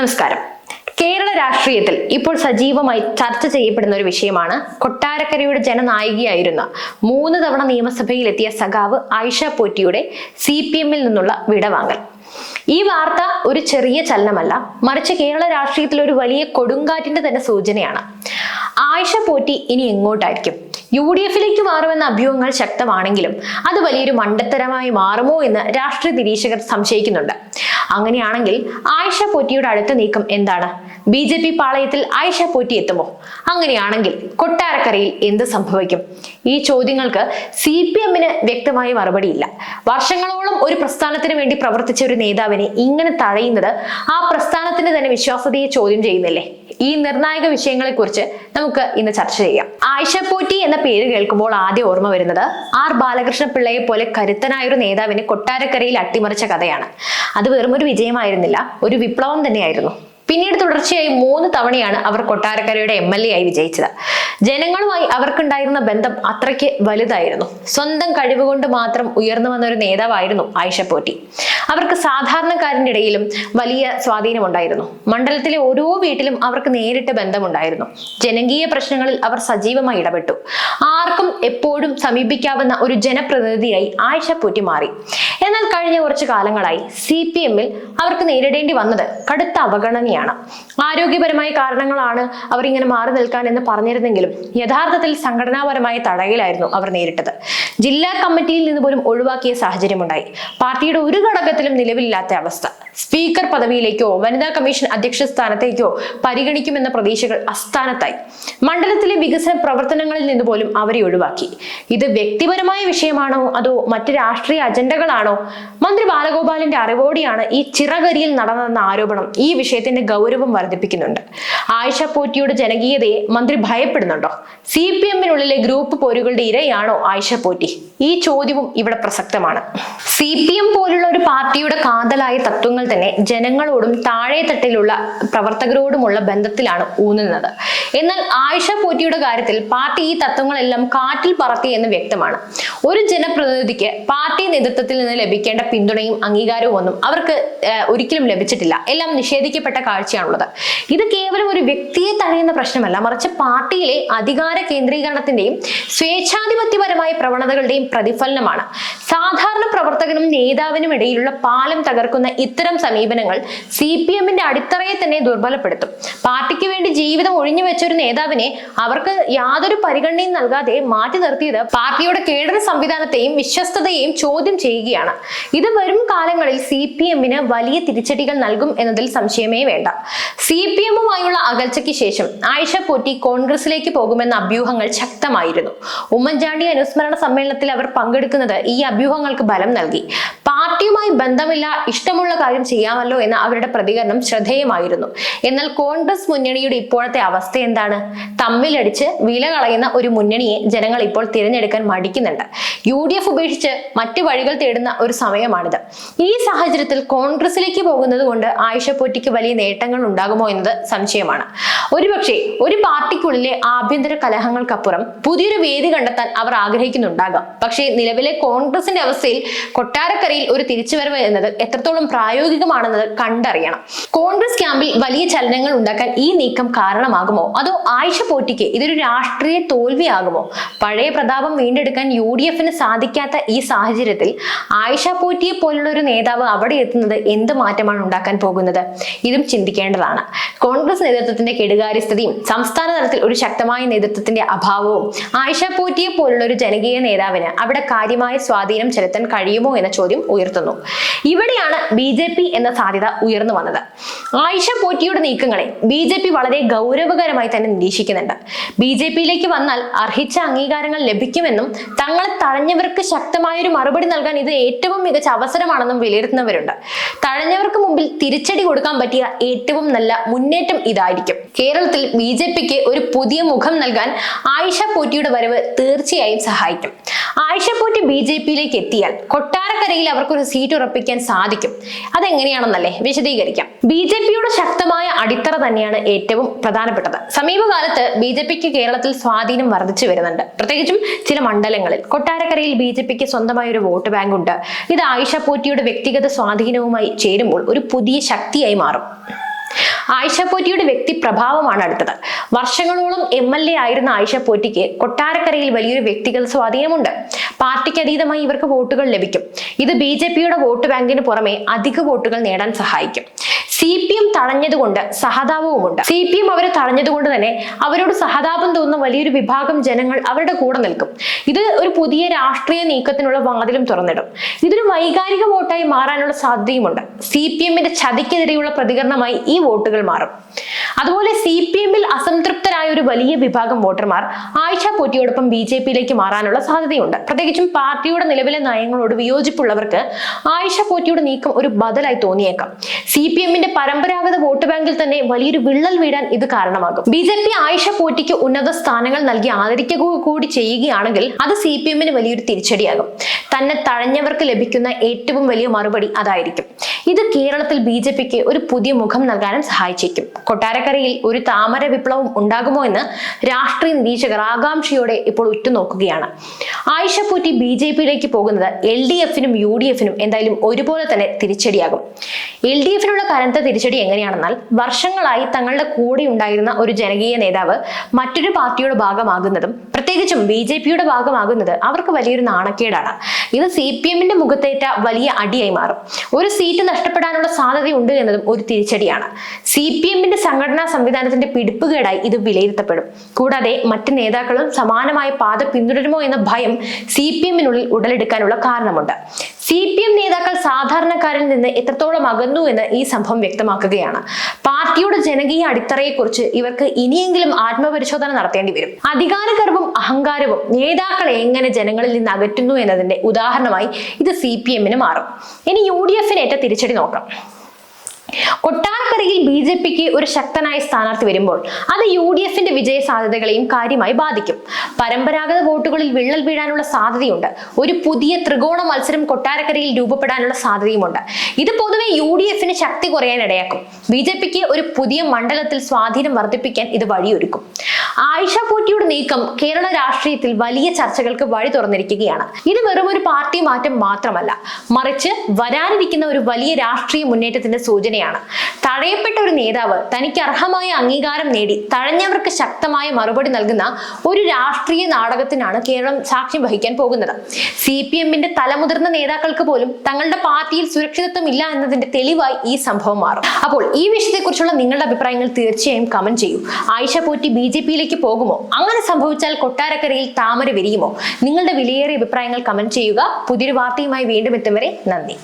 നമസ്കാരം. കേരള രാഷ്ട്രീയത്തിൽ ഇപ്പോൾ സജീവമായി ചർച്ച ചെയ്യപ്പെടുന്ന ഒരു വിഷയമാണ് കൊട്ടാരക്കരയുടെ ജനനായികയായിരുന്ന മൂന്ന് തവണ നിയമസഭയിലെത്തിയ സഖാവ് ആയിഷ പോറ്റിയുടെ സി പി എമ്മിൽ നിന്നുള്ള വിടവാങ്ങൽ. ഈ വാർത്ത ഒരു ചെറിയ ചലനമല്ല മറിച്ച് കേരള രാഷ്ട്രീയത്തിൽ ഒരു വലിയ കൊടുങ്കാറ്റിന്റെ തന്നെ സൂചനയാണ്. ആയിഷ പോറ്റി ഇനി എങ്ങോട്ടായിരിക്കും? യു ഡി എഫിലേക്ക് മാറുമെന്ന അഭ്യൂഹങ്ങൾ ശക്തമാണെങ്കിലും അത് വലിയൊരു മണ്ടത്തരമായി മാറുമോ എന്ന് രാഷ്ട്രീയ നിരീക്ഷകർ സംശയിക്കുന്നുണ്ട്. അങ്ങനെയാണെങ്കിൽ ആയിഷ പോറ്റിയുടെ അടുത്ത നീക്കം എന്താണ്? ബി ജെ പി പാളയത്തിൽ ആയിഷ പോറ്റി എത്തുമോ? അങ്ങനെയാണെങ്കിൽ കൊട്ടാരക്കരയിൽ എന്ത് സംഭവിക്കും? ഈ ചോദ്യങ്ങൾക്ക് സി പി എമ്മിന് വ്യക്തമായ മറുപടിയില്ല. വർഷങ്ങളോളം ഒരു പ്രസ്ഥാനത്തിന് വേണ്ടി പ്രവർത്തിച്ച ഒരു നേതാവിനെ ഇങ്ങനെ തഴയുന്നത് ആ പ്രസ്ഥാനത്തിന്റെ തന്നെ വിശ്വാസതയെ ചോദ്യം ചെയ്യുന്നില്ലേ? ഈ നിർണായക വിഷയങ്ങളെക്കുറിച്ച് നമുക്ക് ഇന്ന് ചർച്ച ചെയ്യാം. ആയിഷ പോറ്റി എന്ന പേര് കേൾക്കുമ്പോൾ ആദ്യം ഓർമ്മ വരുന്നത് ആർ ബാലകൃഷ്ണ പിള്ളയെ പോലെ കരുത്തനായ ഒരു നേതാവിനെ കൊട്ടാരക്കരയിൽ അട്ടിമറിച്ച കഥയാണ്. അത് വെറുമൊരു വിജയമായിരുന്നില്ല ഒരു വിപ്ലവം തന്നെയായിരുന്നു. പിന്നീട് തുടർച്ചയായി മൂന്ന് തവണയാണ് അവർ കൊട്ടാരക്കരയുടെ എം എൽ എ ആയി വിജയിച്ചത്. ജനങ്ങളുമായി അവർക്കുണ്ടായിരുന്ന ബന്ധം അത്രയ്ക്ക് വലുതായിരുന്നു. സ്വന്തം കഴിവുകൊണ്ട് മാത്രം ഉയർന്നു വന്ന ഒരു നേതാവായിരുന്നു ആയിഷ പോറ്റി. അവർക്ക് സാധാരണക്കാരന്റെ ഇടയിലും വലിയ സ്വാധീനമുണ്ടായിരുന്നു. മണ്ഡലത്തിലെ ഓരോ വീട്ടിലും അവർക്ക് നേരിട്ട് ബന്ധമുണ്ടായിരുന്നു. ജനകീയ പ്രശ്നങ്ങളിൽ അവർ സജീവമായി ഇടപെട്ടു. ആർക്കും എപ്പോഴും സമീപിക്കാവുന്ന ഒരു ജനപ്രതിനിധിയായി ആയിഷ പോറ്റി മാറി. എന്നാൽ കഴിഞ്ഞ കുറച്ചു കാലങ്ങളായി സി പി എമ്മിൽ അവർക്ക് നേരിടേണ്ടി വന്നത് കടുത്ത അവഗണനയാണ്. ആരോഗ്യപരമായ കാരണങ്ങളാണ് അവർ ഇങ്ങനെ മാറി നിൽക്കാൻ എന്ന് പറഞ്ഞിരുന്നെങ്കിലും യഥാർത്ഥത്തിൽ സംഘടനാപരമായ തടയിലായിരുന്നു അവർ നേരിട്ടത്. ജില്ലാ കമ്മിറ്റിയിൽ നിന്ന് പോലും ഒഴിവാക്കിയ സാഹചര്യമുണ്ടായി. പാർട്ടിയുടെ ഒരു ഘടകത്തിലും നിലവിലില്ലാത്ത അവസ്ഥ. സ്പീക്കർ പദവിയിലേക്കോ വനിതാ കമ്മീഷൻ അധ്യക്ഷ സ്ഥാനത്തേക്കോ പരിഗണിക്കുമെന്ന പ്രതീക്ഷകൾ അസ്ഥാനത്തായി. മണ്ഡലത്തിലെ വികസന പ്രവർത്തനങ്ങളിൽ നിന്ന് പോലും അവരെ ഒഴിവാക്കി. ഇത് വ്യക്തിപരമായ വിഷയമാണോ? അതോ മറ്റ് രാഷ്ട്രീയ അജണ്ടകളാണോ? മന്ത്രി ബാലഗോപാലിന്റെ അറിവോടെയാണ് ഈ ചിറകരിയിൽ നടന്നതെന്ന ആരോപണം ഈ വിഷയത്തിന്റെ ഗൗരവം വർദ്ധിപ്പിക്കുന്നുണ്ട്. ആയിഷ പോറ്റിയുടെ ജനകീയതയെ മന്ത്രി ഭയപ്പെടുന്നുണ്ടോ? സി പി എമ്മിനുള്ളിലെ ഗ്രൂപ്പ് പോരുകളുടെ ഇരയാണോ ആയിഷ പോറ്റി? ഈ ചോദ്യവും ഇവിടെ പ്രസക്തമാണ്. സി പി എം പോലുള്ള ഒരു പാർട്ടിയുടെ കാതലായ തത്വങ്ങൾ തന്നെ ജനങ്ങളോടും താഴെ തട്ടിലുള്ള പ്രവർത്തകരോടുമുള്ള ബന്ധത്തിലാണ് ഊന്നുന്നത്. എന്നാൽ ആയിഷ പോറ്റിയുടെ കാര്യത്തിൽ പാർട്ടി ഈ തത്വങ്ങളെല്ലാം കാറ്റിൽ പറത്തി എന്ന് വ്യക്തമാണ്. ഒരു ജനപ്രതിനിധിക്ക് പാർട്ടി നേതൃത്വത്തിൽ നിന്ന് ലഭിക്കേണ്ട പിന്തുണയും അംഗീകാരവും ഒന്നും അവർക്ക് ഒരിക്കലും ലഭിച്ചിട്ടില്ല. എല്ലാം നിഷേധിക്കപ്പെട്ട കാഴ്ചയാണുള്ളത്. ഇത് കേവലം ഒരു വ്യക്തിയെ തഴയുന്ന പ്രശ്നമല്ല. മറിച്ച് പാർട്ടിയിലെ അധികാര കേന്ദ്രീകരണത്തിന്റെയും സ്വേച്ഛാധിപത്യപരമായ പ്രവണതകളുടെയും പ്രതിഫലനമാണ്. സാധാരണ പ്രവർത്തകനും നേതാവിനും ഇടയിലുള്ള പാലം തകർക്കുന്ന ഇത്തരം സമീപനങ്ങൾ സി പി എമ്മിന്റെ അടിത്തറയെ തന്നെ ദുർബലപ്പെടുത്തും. പാർട്ടിക്ക് വേണ്ടി ജീവിതം ഒഴിഞ്ഞു വെച്ച ഒരു നേതാവിനെ അവർക്ക് യാതൊരു പരിഗണനയും നൽകാതെ മാറ്റി നിർത്തിയത് പാർട്ടിയുടെ കേഡർ സംവിധാനത്തെയും വിശ്വസ്തതയെയും ചോദ്യം ചെയ്യുകയാണ്. ഇത് വരും കാലങ്ങളിൽ സി പി എമ്മിന് വലിയ തിരിച്ചടികൾ നൽകും എന്നതിൽ സംശയമേ വേണ്ട. സി പി എമ്മുമായുള്ള അകൽച്ചയ്ക്ക് ശേഷം ആയിഷ പോറ്റി കോൺഗ്രസിലേക്ക് പോകുമെന്ന അഭ്യൂഹങ്ങൾ ശക്തമായിരുന്നു. ഉമ്മൻചാണ്ടി അനുസ്മരണ സമ്മേളനത്തിൽ അവർ പങ്കെടുക്കുന്നത് ഈ അഭ്യൂഹങ്ങൾക്ക് ബലം നൽകി. പാർട്ടിയുമായി ബന്ധമില്ല ഇഷ്ടമുള്ള കാര്യം ചെയ്യാമല്ലോ എന്ന അവരുടെ പ്രതികരണം ശ്രദ്ധേയമായിരുന്നു. എന്നാൽ കോൺഗ്രസ് മുന്നണിയുടെ ഇപ്പോഴത്തെ അവസ്ഥ എന്താണ്? തമ്മിലടിച്ച് വില കളയുന്ന ഒരു മുന്നണിയെ ജനങ്ങൾ ഇപ്പോൾ തിരഞ്ഞെടുക്കാൻ മടിക്കുന്നുണ്ട്. യു ഡി എഫ് ഉപേക്ഷിച്ച് മറ്റു വഴികൾ തേടുന്ന ഒരു സമയമാണിത്. ഈ സാഹചര്യത്തിൽ കോൺഗ്രസിലേക്ക് പോകുന്നത് കൊണ്ട് ആയിഷ പോറ്റിക്ക് വലിയ നേട്ടങ്ങൾ ഉണ്ടാകുമോ എന്നത് സംശയമാണ്. ഒരുപക്ഷെ ഒരു പാർട്ടിക്കുള്ളിലെ ആഭ്യന്തര കലഹങ്ങൾക്കപ്പുറം പുതിയൊരു വേദി കണ്ടെത്താൻ അവർ ആഗ്രഹിക്കുന്നുണ്ടാകാം. പക്ഷേ നിലവിലെ കോൺഗ്രസിന്റെ അവസ്ഥയിൽ കൊട്ടാരക്കരയിൽ ഒരു തിരിച്ചുവരവ് എന്നത് എത്രത്തോളം പ്രായോഗികമാണെന്നത് കണ്ടറിയണം. കോൺഗ്രസ് ക്യാമ്പിൽ വലിയ ചലനങ്ങൾ ഉണ്ടാക്കാൻ ഈ നീക്കം കാരണമാകുമോ? അതോ ആയിഷ പോറ്റിക്ക് ഇതൊരു രാഷ്ട്രീയ തോൽവിയാകുമോ? പഴയ പ്രതാപം വീണ്ടെടുക്കാൻ യു ഡി എഫിന് സാധിക്കാത്ത ഈ സാഹചര്യത്തിൽ ആയിഷ പോറ്റിയെ പോലുള്ള ഒരു നേതാവ് അവിടെ എത്തുന്നത് എന്ത് മാറ്റമാണ് ഉണ്ടാക്കാൻ പോകുന്നത്? ഇതും ചിന്തിക്കേണ്ടതാണ്. കോൺഗ്രസ് നേതൃത്വത്തിന്റെ കെടുകാര്യസ്ഥതയും സംസ്ഥാന തലത്തിൽ ഒരു ശക്തമായ നേതൃത്വത്തിന്റെ അഭാവവും. ആയിഷ പോറ്റിയെ പോലുള്ള ഒരു ജനകീയ നേതാവിന് അവിടെ കാര്യമായ സ്വാധീനം ചെലുത്താൻ കഴിയുമോ എന്ന ചോദ്യം ഉയർത്തുന്നു. ഇവിടെയാണ് ബി ജെ പി എന്ന സാധ്യത ഉയർന്നു വന്നത്. ആയിഷ പോറ്റിയുടെ നീക്കങ്ങളെ ബി ജെ പി വളരെ ഗൗരവകരമായി തന്നെ നിരീക്ഷിക്കുന്നുണ്ട്. ബി ജെ പിയിലേക്ക് വന്നാൽ അർഹിച്ച അംഗീകാരങ്ങൾ ലഭിക്കുമെന്നും തങ്ങളെ തഴഞ്ഞവർക്ക് ശക്തമായൊരു മറുപടി നൽകാൻ ഇത് ഏറ്റവും മികച്ച അവസരമാണെന്നും വിലയിരുത്തുന്നവരുണ്ട്. തഴഞ്ഞവർക്ക് മുമ്പിൽ തിരിച്ചടി കൊടുക്കാൻ പറ്റിയ ഏറ്റവും നല്ല മുന്നേറ്റം ഇതായിരിക്കും. കേരളത്തിൽ ബി ജെ പിക്ക് ഒരു പുതിയ മുഖം നൽകാൻ ആയിഷ പോറ്റിയുടെ വരവ് തീർച്ചയായും സഹായിക്കും. ആയിഷ പോറ്റി ബി ജെ പിയിലേക്ക് എത്തിയാൽ കൊട്ടാരക്കരയിൽ അവർക്കൊരു സീറ്റ് ഉറപ്പിക്കാൻ സാധിക്കും. അതെങ്ങനെയാണെന്നല്ലേ വിശദീകരിക്കാം. ബി ജെ പിയുടെ ശക്തമായ അടിത്തറ തന്നെയാണ് ഏറ്റവും പ്രധാനപ്പെട്ടത്. സമീപകാലത്ത് ബി ജെ പിക്ക് കേരളത്തിൽ സ്വാധീനം വർദ്ധിച്ചു വരുന്നുണ്ട്. പ്രത്യേകിച്ചും ചില മണ്ഡലങ്ങളിൽ. കൊട്ടാരക്കരയിൽ ബി ജെ പിക്ക് സ്വന്തമായ ഒരു വോട്ട് ബാങ്ക് ഉണ്ട്. ഇത് ആയിഷ പോറ്റിയുടെ വ്യക്തിഗത സ്വാധീനവുമായി ചേരുമ്പോൾ ഒരു പുതിയ ശക്തിയായി മാറും. ആയിഷ പോറ്റിയുടെ വ്യക്തി പ്രഭാവമാണ് അടുത്തത്. വർഷങ്ങളോളം എം എൽ എ ആയിരുന്ന ആയിഷ പോറ്റിക്ക് കൊട്ടാരക്കരയിൽ വലിയൊരു വ്യക്തിഗത സ്വാധീനമുണ്ട്. പാർട്ടിക്ക് അതീതമായി ഇവർക്ക് വോട്ടുകൾ ലഭിക്കും. ഇത് ബി ജെ പിയുടെ വോട്ട് ബാങ്കിന് പുറമെ അധിക വോട്ടുകൾ നേടാൻ സഹായിക്കും. സി പി എം തടഞ്ഞതുകൊണ്ട് സഹതാപവുമുണ്ട്. സി പി എം അവരെ തടഞ്ഞതുകൊണ്ട് തന്നെ അവരോട് സഹതാപം തോന്നുന്ന വലിയൊരു വിഭാഗം ജനങ്ങൾ അവരുടെ കൂടെ നിൽക്കും. ഇത് ഒരു പുതിയ രാഷ്ട്രീയ നീക്കത്തിനുള്ള വാതിലും തുറന്നിടും. ഇതൊരു വൈകാരിക വോട്ടായി മാറാനുള്ള സാധ്യതയുമുണ്ട്. സി പി എമ്മിന്റെ ചതിക്കെതിരെയുള്ള പ്രതികരണമായി ഈ വോട്ടുകൾ മാറും. അതുപോലെ സി പി എമ്മിൽ അസംതൃപ്തരായ ഒരു വലിയ വിഭാഗം വോട്ടർമാർ ആയിഷ പോറ്റിയോടൊപ്പം ബി ജെ പിയിലേക്ക് മാറാനുള്ള സാധ്യതയുണ്ട്. പ്രത്യേകിച്ചും പാർട്ടിയുടെ നിലവിലെ നയങ്ങളോട് വിയോജിപ്പുള്ളവർക്ക് ആയിഷ പോറ്റിയുടെ നീക്കം ഒരു ബദലായി തോന്നിയേക്കാം. സി പി എമ്മിന്റെ പരമ്പരാഗത വോട്ട് ബാങ്കിൽ തന്നെ വലിയൊരു വിള്ളൽ വീടാൻ ഇത് കാരണമാകും. ബി ജെ പി ആയിഷ പോറ്റിക്ക് ഉന്നത സ്ഥാനങ്ങൾ നൽകി ആദരിക്കുക കൂടി ചെയ്യുകയാണെങ്കിൽ അത് സി പി എമ്മിന് വലിയൊരു തിരിച്ചടിയാകും. തന്നെ തഴഞ്ഞവർക്ക് ലഭിക്കുന്ന ഏറ്റവും വലിയ മറുപടി അതായിരിക്കും. ഇത് കേരളത്തിൽ ബി ജെ പിക്ക് ഒരു പുതിയ മുഖം നൽകാനും സഹായിച്ചേക്കും. കൊട്ടാരക്കരയിൽ ഒരു താമര വിപ്ലവം ഉണ്ടാകുമോ എന്ന് രാഷ്ട്രീയ നിരീക്ഷകർ ആകാംക്ഷയോടെ ഇപ്പോൾ ഉറ്റുനോക്കുകയാണ്. ആയിഷ പൂറ്റി ബി ജെ പിയിലേക്ക് പോകുന്നത് എൽ ഡി എഫിനും യു ഡി എഫിനും എന്തായാലും ഒരുപോലെ തന്നെ തിരിച്ചടിയാകും. എൽ ഡി എഫിനുള്ള കനത്ത തിരിച്ചടി എങ്ങനെയാണെന്നാൽ വർഷങ്ങളായി തങ്ങളുടെ കൂടെ ഉണ്ടായിരുന്ന ഒരു ജനകീയ നേതാവ് മറ്റൊരു പാർട്ടിയുടെ ഭാഗമാകുന്നതും പ്രത്യേകിച്ചും ബി ജെ പിയുടെ ഭാഗമാകുന്നത് അവർക്ക് വലിയൊരു നാണക്കേടാണ്. ഇത് സി പി എമ്മിന്റെ മുഖത്തേറ്റ വലിയ അടിയായി മാറും. ഒരു സീറ്റ് നഷ്ടപ്പെടാനുള്ള സാധ്യതയുണ്ട് എന്നതും ഒരു തിരിച്ചടിയാണ്. സി പി എമ്മിന്റെ സംഘടനാ സംവിധാനത്തിന്റെ പിടിപ്പുകേടായി ഇത് വിലയിരുത്തപ്പെടും. കൂടാതെ മറ്റ് നേതാക്കളും സമാനമായ പാത പിന്തുടരുമോ എന്ന ഭയം സി പി എമ്മിനുള്ളിൽ ഉടലെടുക്കാനുള്ള കാരണമുണ്ട്. സി പി എം നേതാക്കൾ സാധാരണക്കാരിൽ നിന്ന് എത്രത്തോളം അകന്നു എന്ന് ഈ സംഭവം വ്യക്തമാക്കുകയാണ്. പാർട്ടിയുടെ ജനകീയ അടിത്തറയെക്കുറിച്ച് ഇവർക്ക് ഇനിയെങ്കിലും ആത്മപരിശോധന നടത്തേണ്ടി വരും. അധികാരഗർവും അഹങ്കാരവും നേതാക്കളെ എങ്ങനെ ജനങ്ങളിൽ നിന്ന് അകറ്റുന്നു എന്നതിന്റെ ഉദാഹരണമായി ഇത് സി പി എമ്മിന് മാറും. ഇനി യു ഡി എഫിന് ഏറ്റ തിരിച്ചടി നോക്കാം. കൊട്ടാരക്കരയിൽ ബി ജെ പിക്ക് ഒരു ശക്തനായ സ്ഥാനാർത്ഥി വരുമ്പോൾ അത് യു ഡി എഫിന്റെ വിജയ സാധ്യതകളെയും കാര്യമായി ബാധിക്കും. പരമ്പരാഗത വോട്ടുകളിൽ വിള്ളൽ വീഴാനുള്ള സാധ്യതയുണ്ട്. ഒരു പുതിയ ത്രികോണ മത്സരം കൊട്ടാരക്കരയിൽ രൂപപ്പെടാനുള്ള സാധ്യതയുമുണ്ട്. ഇത് പൊതുവെ യു ഡി എഫിന് ശക്തി കുറയാൻ ഇടയാക്കും ബി ജെ പിക്ക് ഒരു പുതിയ മണ്ഡലത്തിൽ സ്വാധീനം വർദ്ധിപ്പിക്കാൻ ഇത് വഴിയൊരുക്കും. ആയിഷ പോറ്റിയുടെ നീക്കം കേരള രാഷ്ട്രീയത്തിൽ വലിയ ചർച്ചകൾക്ക് വഴി തുറന്നിരിക്കുകയാണ്. ഇത് വെറും ഒരു പാർട്ടി മാറ്റം മാത്രമല്ല മറിച്ച് വരാനിരിക്കുന്ന ഒരു വലിയ രാഷ്ട്രീയ മുന്നേറ്റത്തിന്റെ സൂചനയാണ്. തഴയപ്പെട്ട ഒരു നേതാവ് തനിക്ക് അർഹമായ അംഗീകാരം നേടി തഴഞ്ഞവർക്ക് ശക്തമായ മറുപടി നൽകുന്ന ഒരു രാഷ്ട്രീയ നാടകത്തിനാണ് കേരളം സാക്ഷ്യം വഹിക്കാൻ പോകുന്നത്. സി പി എമ്മിന്റെ തലമുതിർന്ന നേതാക്കൾക്ക് പോലും തങ്ങളുടെ പാർട്ടിയിൽ സുരക്ഷിതത്വം ഇല്ല എന്നതിന്റെ തെളിവായി ഈ സംഭവം മാറും. അപ്പോൾ ഈ വിഷയത്തെക്കുറിച്ചുള്ള നിങ്ങളുടെ അഭിപ്രായങ്ങൾ തീർച്ചയായും കമന്റ് ചെയ്യൂ. ആയിഷ പോറ്റി ബി ജെ പിയിലേക്ക് പോകുമോ? അങ്ങനെ സംഭവിച്ചാൽ കൊട്ടാരക്കരയിൽ താമര വിരിയുമോ? നിങ്ങളുടെ വിലയേറിയ അഭിപ്രായങ്ങൾ കമന്റ് ചെയ്യുക. പുതിയൊരു വാർത്തയുമായി വീണ്ടും എത്തും വരെ നന്ദി.